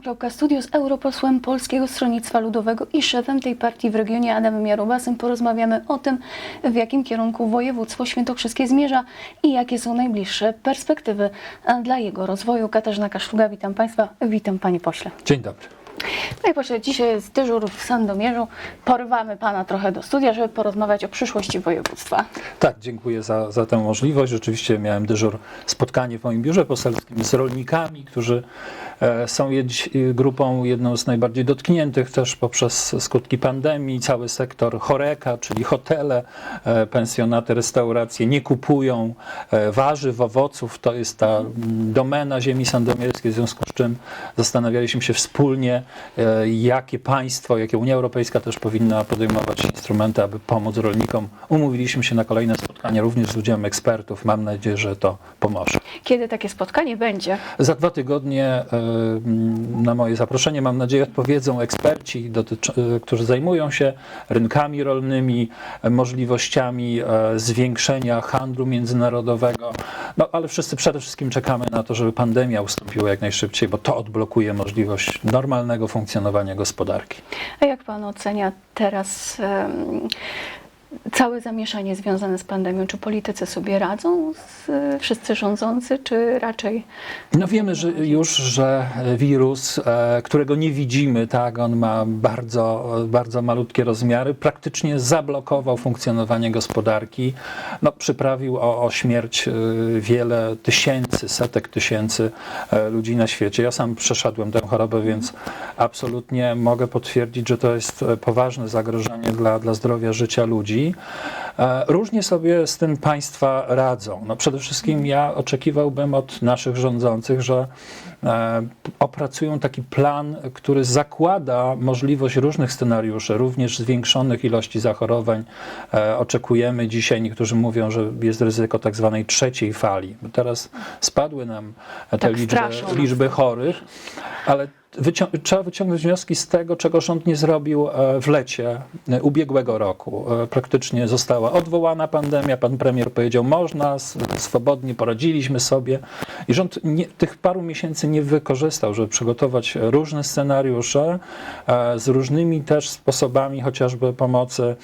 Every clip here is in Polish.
Telegram.studio z europosłem Polskiego Stronnictwa Ludowego i szefem tej partii w regionie Adamem Jarubasem porozmawiamy o tym, w jakim kierunku województwo świętokrzyskie zmierza i jakie są najbliższe perspektywy dla jego rozwoju. Katarzyna Kaszluga, witam Państwa. Witam Panie Pośle. Dzień dobry. Panie Pośle, dzisiaj jest dyżur w Sandomierzu. Porywamy Pana trochę do studia, żeby porozmawiać o przyszłości województwa. Tak, dziękuję za, za tę możliwość. Rzeczywiście miałem dyżur, spotkanie w moim biurze poselskim z rolnikami, którzy e, są e, grupą jedną z najbardziej dotkniętych też poprzez skutki pandemii. Cały sektor choreka, czyli hotele, e, pensjonaty, restauracje nie kupują warzyw, owoców. To jest ta mm, domena ziemi sandomierskiej, w związku z czym zastanawialiśmy się wspólnie, jakie państwo, jakie Unia Europejska też powinna podejmować instrumenty, aby pomóc rolnikom. Umówiliśmy się na kolejne spotkanie również z udziałem ekspertów. Mam nadzieję, że to pomoże. Kiedy takie spotkanie będzie? Za dwa tygodnie e, na moje zaproszenie, mam nadzieję, odpowiedzą eksperci, e, którzy zajmują się rynkami rolnymi, e, możliwościami e, zwiększenia handlu międzynarodowego. No ale wszyscy przede wszystkim czekamy na to, żeby pandemia ustąpiła jak najszybciej, bo to odblokuje możliwość normalnego funkcjonowania gospodarki. A jak Pan ocenia teraz całe zamieszanie związane z pandemią? Czy politycy sobie radzą, z, wszyscy rządzący, czy raczej No wiemy że już, że wirus, e, którego nie widzimy, tak, on ma bardzo, bardzo malutkie rozmiary, praktycznie zablokował funkcjonowanie gospodarki, no, przyprawił o, o śmierć e, wiele tysięcy, setek tysięcy e, ludzi na świecie. Ja sam przeszedłem tę chorobę, więc absolutnie mogę potwierdzić, że to jest poważne zagrożenie dla, dla zdrowia życia ludzi. E, Różnie sobie z tym państwa radzą. No przede wszystkim ja oczekiwałbym od naszych rządzących, że e, opracują taki plan, który zakłada możliwość różnych scenariuszy, również zwiększonych ilości zachorowań. E, Oczekujemy dzisiaj, niektórzy mówią, że jest ryzyko tak zwanej trzeciej fali. Teraz spadły nam te Tak liczby, liczby chorych, ale wycią- trzeba wyciągnąć wnioski z tego, czego rząd nie zrobił e, w lecie ubiegłego roku. Praktycznie została odwołana pandemia, pan premier powiedział, można, swobodnie poradziliśmy sobie i rząd nie, tych paru miesięcy nie wykorzystał, żeby przygotować różne scenariusze e, z różnymi też sposobami chociażby pomocy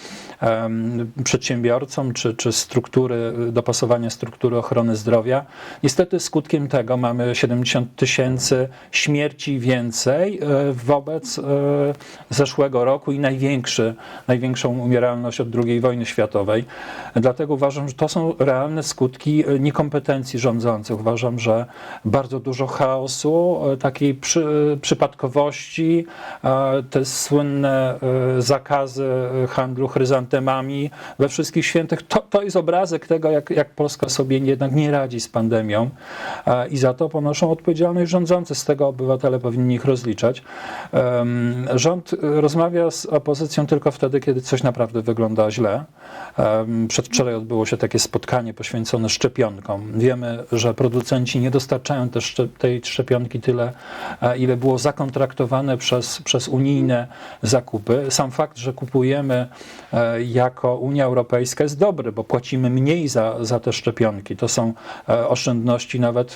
przedsiębiorcom czy, czy struktury, dopasowania struktury ochrony zdrowia. Niestety skutkiem tego mamy 70 tysięcy śmierci więcej e, wobec e, zeszłego roku i największy, największą umieralność od II wojny światowej. Dlatego uważam, że to są realne skutki e, niekompetencji rządzących. Uważam, że bardzo dużo chaosu, e, takiej przy, przypadkowości, e, te słynne zakazy handlu chryzantemami we wszystkich świętych, to, to jest obrazek tego, jak, jak Polska sobie jednak nie radzi z pandemią i za to ponoszą odpowiedzialność rządzący. Z tego obywatele powinni ich rozliczać. Rząd rozmawia z opozycją tylko wtedy, kiedy coś naprawdę wygląda źle. Przedwczoraj odbyło się takie spotkanie poświęcone szczepionkom. Wiemy, że producenci nie dostarczają też tej szczepionki tyle, e, ile było zakontraktowane przez, przez unijne zakupy. Sam fakt, że kupujemy e, jako Unia Europejska jest dobry, bo płacimy mniej za, za te szczepionki. To są e, oszczędności nawet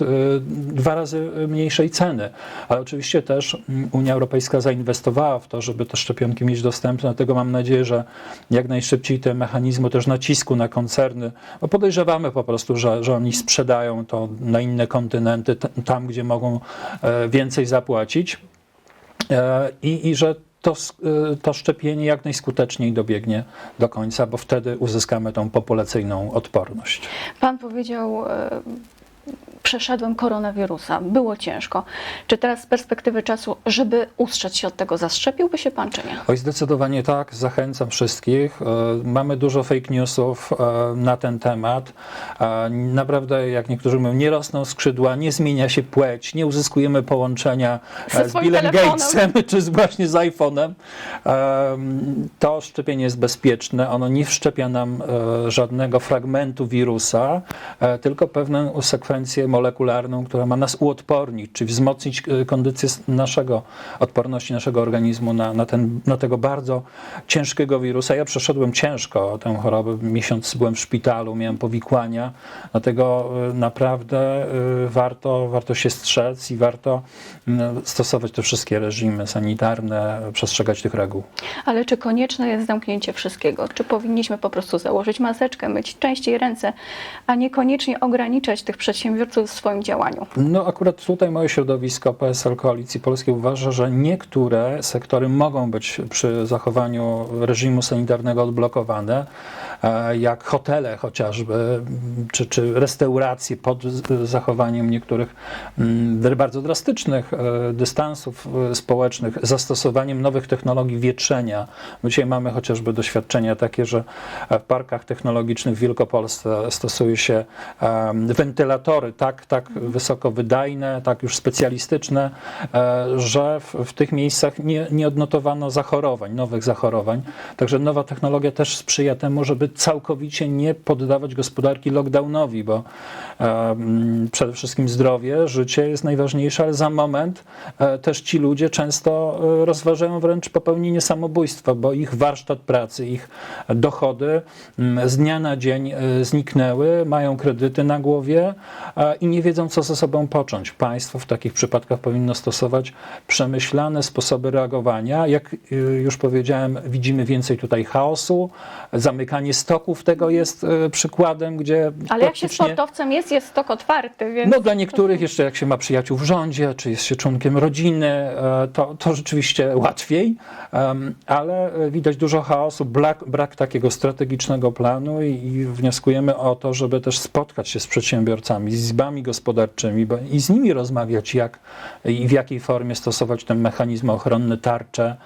dwa razy mniejszej ceny. Ale oczywiście też mm, Unia Europejska zainwestowała w to, żeby te szczepionki mieć dostępne, dlatego mam nadzieję, że jak najszybciej te mechanizmy też nacisku na koncerny, bo podejrzewamy po prostu, że, że oni sprzedają to na inne kontynenty, tam gdzie mogą e, więcej zapłacić e, i, i że to, e, to szczepienie jak najskuteczniej dobiegnie do końca, bo wtedy uzyskamy tą populacyjną odporność. Pan powiedział, przeszedłem koronawirusa, było ciężko. Czy teraz z perspektywy czasu, żeby ustrzec się od tego, zaszczepiłby się Pan, czy nie? Oj, zdecydowanie tak, zachęcam wszystkich. E, Mamy dużo fake newsów e, na ten temat. E, Naprawdę, jak niektórzy mówią, nie rosną skrzydła, nie zmienia się płeć, nie uzyskujemy połączenia Ze z Billem telefonem. Gatesem czy z, właśnie z iPhone'em. To szczepienie jest bezpieczne, ono nie wszczepia nam żadnego fragmentu wirusa, tylko pewną sekwencję sekwencję molekularną, która ma nas uodpornić, czy wzmocnić e, kondycję naszego, odporności naszego organizmu na, na, ten, na tego bardzo ciężkiego wirusa. Ja przeszedłem ciężko tę chorobę, miesiąc byłem w szpitalu, miałem powikłania, dlatego e, naprawdę e, warto, warto się strzec i warto stosować te wszystkie reżimy sanitarne, przestrzegać tych reguł. Ale czy konieczne jest zamknięcie wszystkiego? Czy powinniśmy po prostu założyć maseczkę, myć częściej ręce, a niekoniecznie ograniczać tych przedsiębiorców swoim działaniu? No akurat tutaj moje środowisko PSL Koalicji Polskiej uważa, że niektóre sektory mogą być przy zachowaniu reżimu sanitarnego odblokowane, e, jak hotele chociażby, czy, czy restauracje pod zachowaniem niektórych mm, bardzo drastycznych e, dystansów e, społecznych, zastosowaniem nowych technologii wietrzenia. My Dzisiaj mamy chociażby doświadczenia takie, że w parkach technologicznych w Wielkopolsce stosuje się wentylatory tak, tak wysoko wydajne, tak już specjalistyczne, e, że w, w tych miejscach nie, nie odnotowano zachorowań, nowych zachorowań. Także nowa technologia też sprzyja temu, żeby całkowicie nie poddawać gospodarki lockdownowi, bo em, przede wszystkim zdrowie, życie jest najważniejsze, ale za moment e, też ci ludzie często e, rozważają wręcz popełnienie samobójstwa, bo ich warsztat pracy, ich dochody mm, z dnia na dzień e, zniknęły, mają kredyty na głowie e, i nie wiedzą, co ze sobą począć. Państwo w takich przypadkach powinno stosować przemyślane sposoby reagowania. Jak y, już powiedziałem, widzimy więcej tutaj chaosu. Zamykanie stoków tego jest e, przykładem, gdzie Ale jak się sportowcem jest, jest stok otwarty, więc no dla niektórych jeszcze jak się ma przyjaciół w rządzie, czy jest się członkiem rodziny, e, to, to rzeczywiście łatwiej, ale e, widać dużo chaosu, brak, brak takiego strategicznego planu i, i wnioskujemy o to, żeby też spotkać się z przedsiębiorcami, z izbami gospodarczymi bo, i z nimi rozmawiać, jak i w jakiej formie stosować ten mechanizm ochronny, tarcze.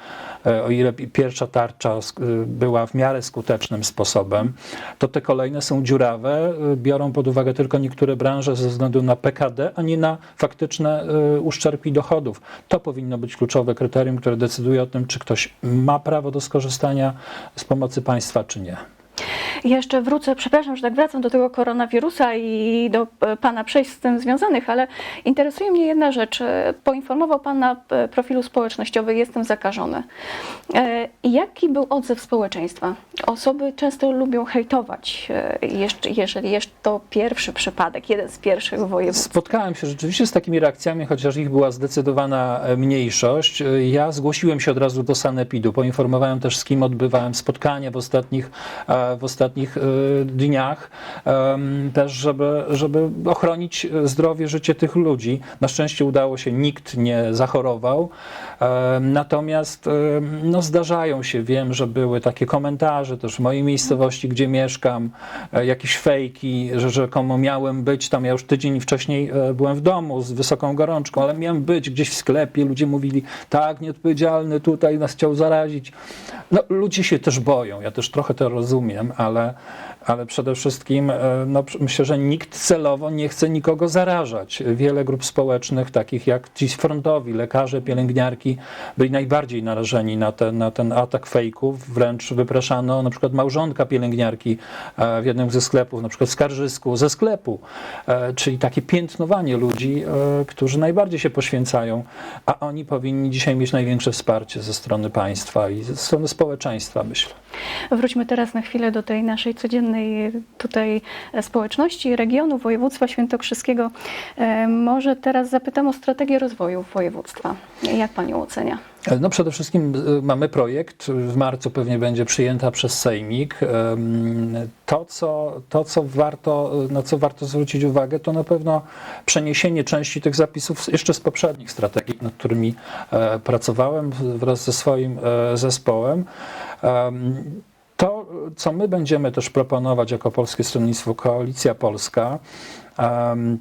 E, O ile pi- pierwsza tarcza y, była w miarę skutecznym sposobem, to te kolejne są dziurawe, y, biorą pod uwagę tylko niektóre branże ze względu na PKD, a nie na faktyczne uszczerbki dochodów. To powinno być kluczowe kryterium, które decyduje o tym, czy ktoś ma prawo do skorzystania z pomocy państwa, czy nie. Jeszcze wrócę, przepraszam, że tak wracam do tego koronawirusa i do e, Pana przejść z tym związanych, ale interesuje mnie jedna rzecz. E, Poinformował Pan na e, profilu społecznościowym, jestem zakażony. Jaki był odzew społeczeństwa? Osoby często lubią hejtować, jeszcze, jeżeli jest to pierwszy przypadek, jeden z pierwszych województw. Spotkałem się rzeczywiście z takimi reakcjami, chociaż ich była zdecydowana e, mniejszość. E, Ja zgłosiłem się od razu do Sanepidu, poinformowałem też, z kim odbywałem spotkania w ostatnich, e, w ostatnich dniach, też żeby, żeby ochronić zdrowie, życie tych ludzi. Na szczęście udało się, nikt nie zachorował. Natomiast no, zdarzają się, wiem, że były takie komentarze też w mojej miejscowości, gdzie mieszkam, jakieś fejki, że rzekomo miałem być tam. Ja już tydzień wcześniej e, byłem w domu z wysoką gorączką, ale miałem być gdzieś w sklepie. Ludzie mówili, tak, nieodpowiedzialny, tutaj nas chciał zarazić. No, ludzie się też boją, ja też trochę to rozumiem, ale, ale przede wszystkim e, no, myślę, że nikt celowo nie chce nikogo zarażać. Wiele grup społecznych, takich jak ci frontowi, lekarze, pielęgniarki, byli najbardziej narażeni na, te, na ten atak fejków. Wręcz wypraszano na przykład małżonka pielęgniarki e, w jednym ze sklepów, na przykład w Skarżysku, ze sklepu. E, Czyli takie piętnowanie ludzi, którzy najbardziej się poświęcają, a oni powinni dzisiaj mieć największe wsparcie ze strony państwa i ze strony społeczeństwa, myślę. Wróćmy teraz na chwilę do tej naszej codziennej tutaj e, społeczności, regionu, województwa świętokrzyskiego. E, Może teraz zapytam o strategię rozwoju województwa. Jak Pani ocenia? No przede wszystkim y, mamy projekt, w marcu pewnie będzie przyjęta przez Sejmik. To co, to, co warto, na co warto zwrócić uwagę, to na pewno przeniesienie części tych zapisów jeszcze z poprzednich strategii, nad którymi e, pracowałem wraz ze swoim e, zespołem. Co my będziemy też proponować jako Polskie Stronnictwo Koalicja Polska,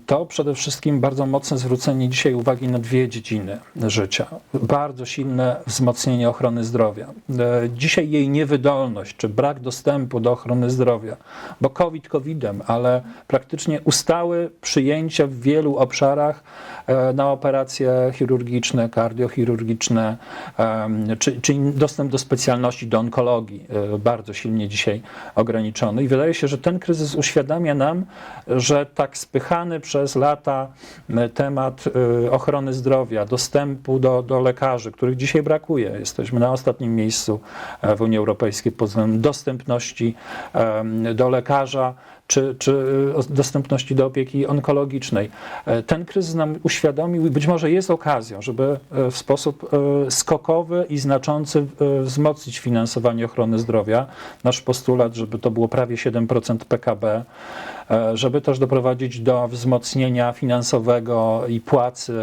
to przede wszystkim bardzo mocne zwrócenie dzisiaj uwagi na dwie dziedziny życia. Bardzo silne wzmocnienie ochrony zdrowia. E, Dzisiaj jej niewydolność, czy brak dostępu do ochrony zdrowia, bo COVID COVIDem, ale praktycznie ustały przyjęcia w wielu obszarach e, na operacje chirurgiczne, kardiochirurgiczne, czy, czy dostęp do specjalności, do onkologii e, bardzo silnie dzisiaj ograniczony. I wydaje się, że ten kryzys uświadamia nam, że tak spychany przez lata e, temat e, ochrony zdrowia, dostępu do, do lekarzy, których dzisiaj brakuje. Jesteśmy na ostatnim miejscu e, w Unii Europejskiej pod względem dostępności do lekarza czy, czy dostępności do opieki onkologicznej. Ten kryzys nam uświadomił i być może jest okazją, żeby w sposób skokowy i znaczący wzmocnić finansowanie ochrony zdrowia. Nasz postulat, żeby to było prawie 7% PKB, żeby też doprowadzić do wzmocnienia finansowego i płacy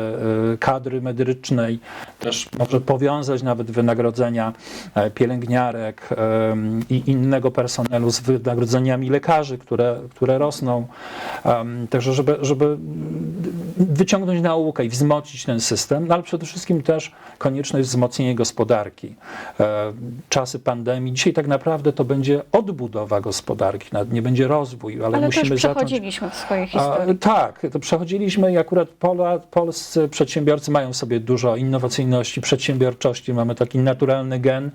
e, kadry medycznej, też może powiązać nawet wynagrodzenia e, pielęgniarek e, i innego personelu z wynagrodzeniami lekarzy, które, które rosną. Także, żeby, żeby wyciągnąć naukę i wzmocnić ten system, no ale przede wszystkim też konieczne jest wzmocnienie gospodarki. E, Czasy pandemii, dzisiaj tak naprawdę to będzie odbudowa gospodarki, nie będzie rozwój, ale, Ale też musimy zacząć. przechodziliśmy w swojej historii. tak, to przechodziliśmy i akurat Pola, polscy przedsiębiorcy mają sobie dużo innowacyjności, przedsiębiorczości. Mamy taki naturalny gen,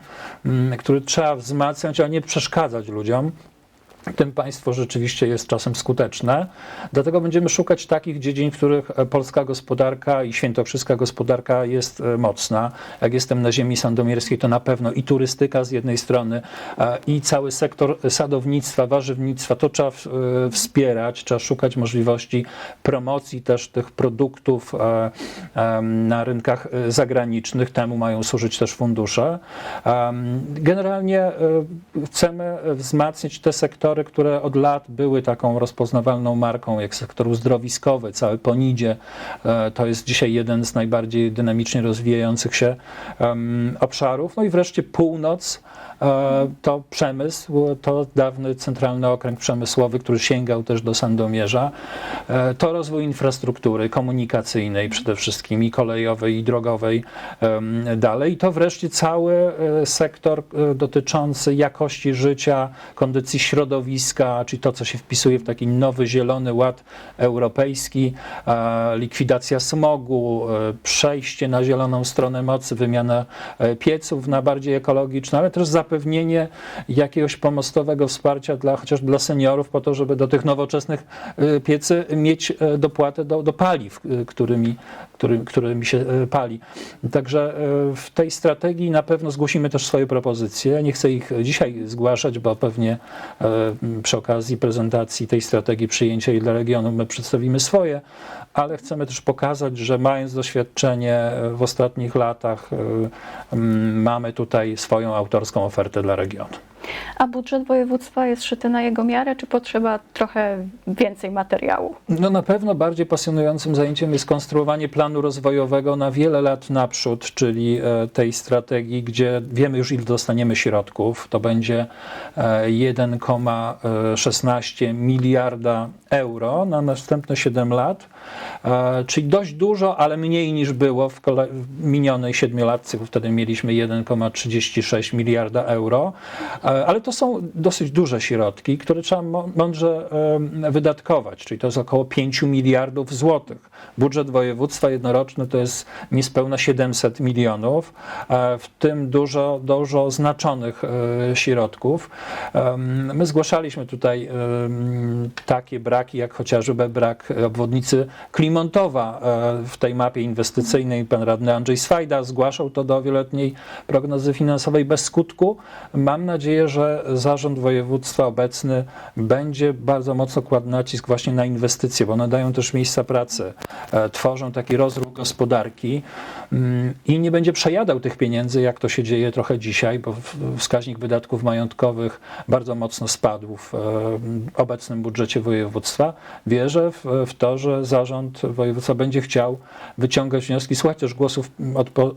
mm, który trzeba wzmacniać, a nie przeszkadzać ludziom. Tym państwo rzeczywiście jest czasem skuteczne. Dlatego będziemy szukać takich dziedzin, w których e, polska gospodarka i świętokrzyska gospodarka jest e, mocna. Jak jestem na ziemi sandomierskiej, to na pewno i turystyka z jednej strony, i cały sektor sadownictwa, warzywnictwa, to trzeba e, wspierać, trzeba szukać możliwości promocji też tych produktów na rynkach zagranicznych. Temu mają służyć też fundusze. Generalnie chcemy wzmacniać te sektory, które od lat były taką rozpoznawalną marką, jak sektor uzdrowiskowy, cały Ponidzie. E, To jest dzisiaj jeden z najbardziej dynamicznie rozwijających się obszarów. No i wreszcie północ. E, To przemysł, to dawny centralny okręg przemysłowy, który sięgał też do Sandomierza. E, To rozwój infrastruktury komunikacyjnej przede wszystkim i kolejowej i drogowej dalej. To wreszcie cały e, sektor dotyczący jakości życia, kondycji środowiska, czyli to, co się wpisuje w taki nowy zielony ład europejski, likwidacja smogu, przejście na zieloną stronę mocy, wymiana pieców na bardziej ekologiczne, ale też zapewnienie jakiegoś pomostowego wsparcia dla chociaż dla seniorów po to, żeby do tych nowoczesnych e, piecy mieć e, dopłatę do, do paliw, e, którymi, który, którymi się e, pali. Także e, w tej strategii na pewno zgłosimy też swoje propozycje. Nie chcę ich dzisiaj zgłaszać, bo pewnie e, przy okazji prezentacji tej strategii przyjęcia jej dla regionu my przedstawimy swoje, ale chcemy też pokazać, że mając doświadczenie w ostatnich latach, mamy tutaj swoją autorską ofertę dla regionu. A budżet województwa jest szyty na jego miarę, czy potrzeba trochę więcej materiału? No na pewno bardziej pasjonującym zajęciem jest konstruowanie planu rozwojowego na wiele lat naprzód, czyli e, tej strategii, gdzie wiemy już ile dostaniemy środków. To będzie e, 1,16 miliarda euro na następne 7 lat, e, czyli dość dużo, ale mniej niż było w, kole- w minionej siedmiolatce, bo wtedy mieliśmy 1,36 miliarda euro. E, Ale to są dosyć duże środki, które trzeba mą- mądrze wydatkować, czyli to jest około 5 miliardów złotych. Budżet województwa jednoroczny to jest niespełna 700 milionów, e, w tym dużo, dużo znaczonych e, środków. My zgłaszaliśmy tutaj takie braki, jak chociażby brak obwodnicy Klimontowa e, w tej mapie inwestycyjnej. Pan radny Andrzej Swajda zgłaszał to do wieloletniej prognozy finansowej bez skutku. Mam nadzieję, że zarząd województwa obecny będzie bardzo mocno kładł nacisk właśnie na inwestycje, bo one dają też miejsca pracy, e, tworzą taki rozruch gospodarki mm, i nie będzie przejadał tych pieniędzy, jak to się dzieje trochę dzisiaj, bo wskaźnik wydatków majątkowych bardzo mocno spadł w e, obecnym budżecie województwa. Wierzę w to, że zarząd województwa będzie chciał wyciągać wnioski, słuchać też głosów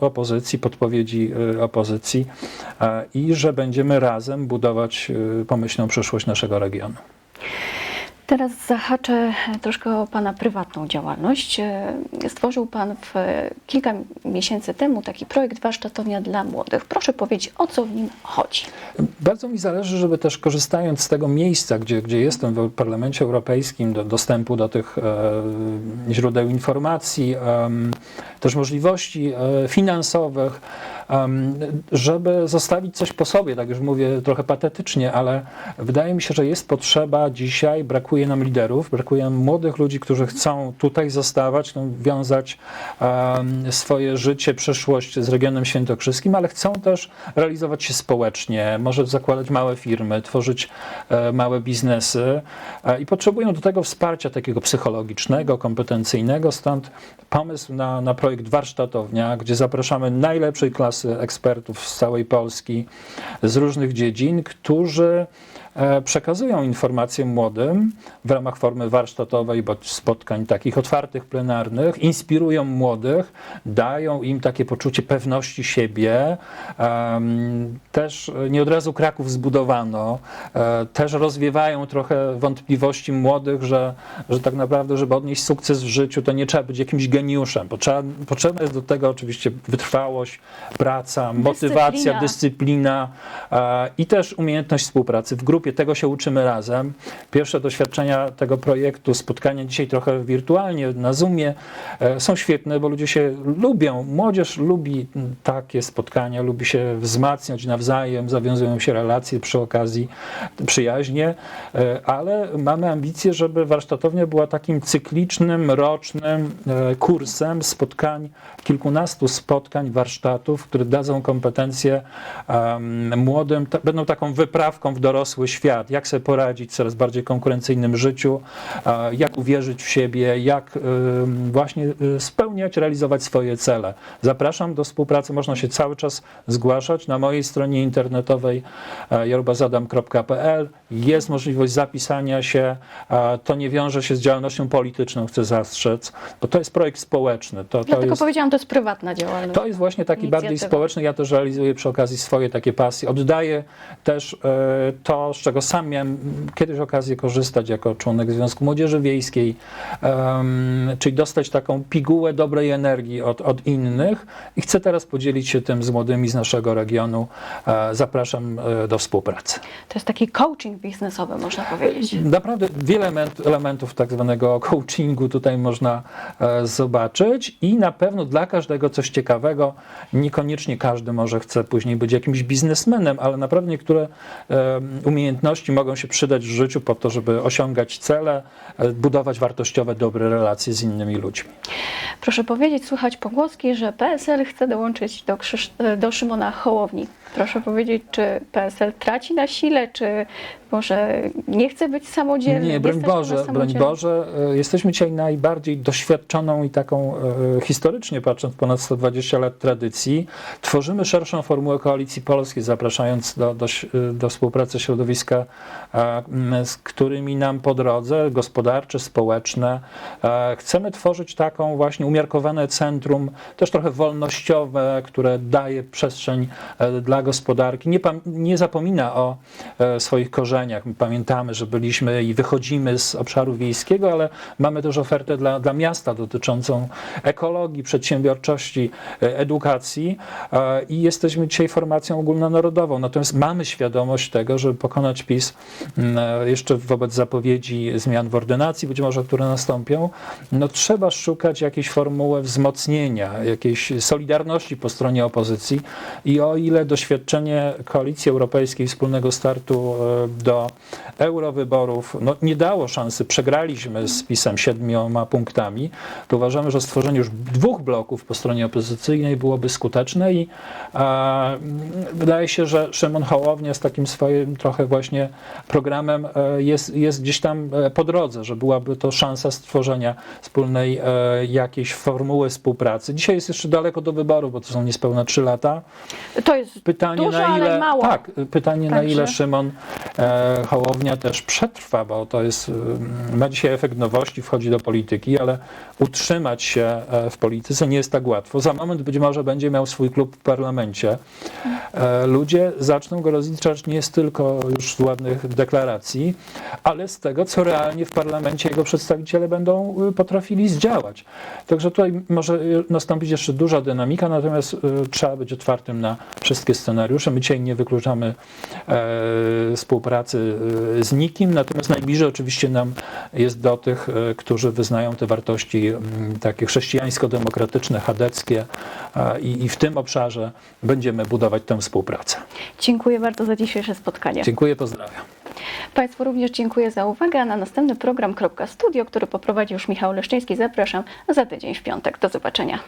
opozycji, podpowiedzi e, opozycji e, i że będziemy razem budować e, pomyślną przyszłość naszego regionu. Teraz zahaczę troszkę o Pana prywatną działalność. E, Stworzył Pan w, kilka miesięcy temu taki projekt Warsztatownia dla Młodych. Proszę powiedzieć, o co w nim chodzi? Bardzo mi zależy, żeby też korzystając z tego miejsca, gdzie, gdzie jestem w Parlamencie Europejskim, do dostępu do tych e, źródeł informacji, em, też możliwości e, finansowych, em, żeby zostawić coś po sobie, tak już mówię trochę patetycznie, ale wydaje mi się, że jest potrzeba dzisiaj, brakuje brakuje nam liderów, brakuje nam młodych ludzi, którzy chcą tutaj zostawać, chcą wiązać em, swoje życie, przyszłość z regionem świętokrzyskim, ale chcą też realizować się społecznie, może zakładać małe firmy, tworzyć e, małe biznesy e, i potrzebują do tego wsparcia takiego psychologicznego, kompetencyjnego, stąd pomysł na, na projekt Warsztatownia, gdzie zapraszamy najlepszej klasy ekspertów z całej Polski, z różnych dziedzin, którzy przekazują informacje młodym w ramach formy warsztatowej bądź spotkań takich otwartych, plenarnych, inspirują młodych, dają im takie poczucie pewności siebie. Też e, nie od razu Kraków zbudowano, e, też rozwiewają trochę wątpliwości młodych, że, że tak naprawdę, żeby odnieść sukces w życiu, to nie trzeba być jakimś geniuszem. Potrzeba, potrzebna jest do tego oczywiście wytrwałość, praca, motywacja, dyscyplina e, i też umiejętność współpracy w grupie. Tego się uczymy razem. Pierwsze doświadczenia tego projektu, spotkania dzisiaj trochę wirtualnie na Zoomie e, są świetne, bo ludzie się lubią. Młodzież lubi takie spotkania, lubi się wzmacniać nawzajem, zawiązują się relacje przy okazji, przyjaźnie, e, ale mamy ambicje, żeby warsztatownia była takim cyklicznym, rocznym e, kursem spotkań, kilkunastu spotkań, warsztatów, które dadzą kompetencje em, młodym, ta, będą taką wyprawką w dorosły świat, jak sobie poradzić w coraz bardziej konkurencyjnym życiu, e, jak uwierzyć w siebie, jak em, właśnie e, spełniać, realizować swoje cele. Zapraszam do współpracy, można się cały czas zgłaszać na mojej stronie internetowej e, jorubazadam.pl jest możliwość zapisania się, to nie wiąże się z działalnością polityczną, chcę zastrzec, bo to jest projekt społeczny. To, to Dlatego jest... powiedziałam, to jest prywatna działalność. To jest właśnie taki bardziej Inicjatywa. społeczny. Ja też realizuję przy okazji swoje takie pasje. Oddaję też e, to, z czego sam miałem kiedyś okazję korzystać jako członek Związku Młodzieży Wiejskiej, czyli dostać taką pigułę dobrej energii od, od innych i chcę teraz podzielić się tym z młodymi z naszego regionu. E, zapraszam e, do współpracy. To jest taki coaching biznesowy, można powiedzieć. Naprawdę wiele element, elementów tak zwanego coachingu tutaj można e, zobaczyć i na pewno dla każdego coś ciekawego. Niekoniecznie każdy może chce później być jakimś biznesmenem, ale naprawdę niektóre umiejętności mogą się przydać w życiu po to, żeby osiągać cele, budować wartościowe, dobre relacje z innymi ludźmi. Proszę powiedzieć, słychać pogłoski, że PSL chce dołączyć do, Krzysz- do Szymona Hołowni. Proszę powiedzieć, czy PSL traci na sile, czy może nie chce być samodzielny? Nie, broń Boże, broń? Boże. e, Jesteśmy dzisiaj najbardziej doświadczoną i taką e, historycznie patrząc ponad 120 lat tradycji. Tworzymy szerszą formułę Koalicji Polskiej, zapraszając do, do, ś- do współpracy środowiska, e, z którymi nam po drodze, gospodarcze, społeczne. E, Chcemy tworzyć taką właśnie umiarkowane centrum, też trochę wolnościowe, które daje przestrzeń e, gospodarki. Nie, nie zapomina o e, swoich korzeniach. My pamiętamy, że byliśmy i wychodzimy z obszaru wiejskiego, ale mamy też ofertę dla, dla miasta dotyczącą ekologii, przedsiębiorczości, e, edukacji e, i jesteśmy dzisiaj formacją ogólnonarodową. Natomiast mamy świadomość tego, żeby pokonać PiS m, e, jeszcze wobec zapowiedzi zmian w ordynacji, być może, które nastąpią, no trzeba szukać jakiejś formuły wzmocnienia, jakiejś solidarności po stronie opozycji i o ile doświadczenie Koalicji Europejskiej wspólnego startu e, do eurowyborów no, nie dało szansy, przegraliśmy z PiSem siedmioma punktami, to uważamy, że stworzenie już dwóch bloków po stronie opozycyjnej byłoby skuteczne i wydaje się, że Szymon Hołownia z takim swoim trochę właśnie programem e, jest, jest gdzieś tam e, po drodze, że byłaby to szansa stworzenia wspólnej jakiejś formuły współpracy. Dzisiaj jest jeszcze daleko do wyboru, bo to są niespełna trzy lata. To jest Pytanie Dużo, na ile mało. tak, pytanie na Także- ile Szymon e, Hołownia też przetrwa, bo to jest mm, ma dzisiaj efekt nowości, wchodzi do polityki, ale utrzymać się e, w polityce nie jest tak łatwo. Za moment być może będzie miał swój klub w parlamencie. E, ludzie zaczną go rozliczać nie z tylko już z ładnych deklaracji, ale z tego, co realnie w parlamencie jego przedstawiciele będą y, potrafili zdziałać. Także tutaj może nastąpić jeszcze duża dynamika, natomiast trzeba być otwartym na wszystkie scenariusze. My dzisiaj nie wykluczamy e, współpracy y, z nikim, natomiast najbliżej oczywiście nam jest do tych, y, którzy wyznają te wartości mm, takie chrześcijańsko-demokratyczne, chadeckie e, i, i w tym obszarze będziemy budować tę współpracę. Dziękuję bardzo za dzisiejsze spotkanie. Dziękuję, pozdrawiam. Państwu również dziękuję za uwagę. A na następny program Kropka Studio, który poprowadzi już Michał Leszczyński, zapraszam za tydzień w piątek. Do zobaczenia.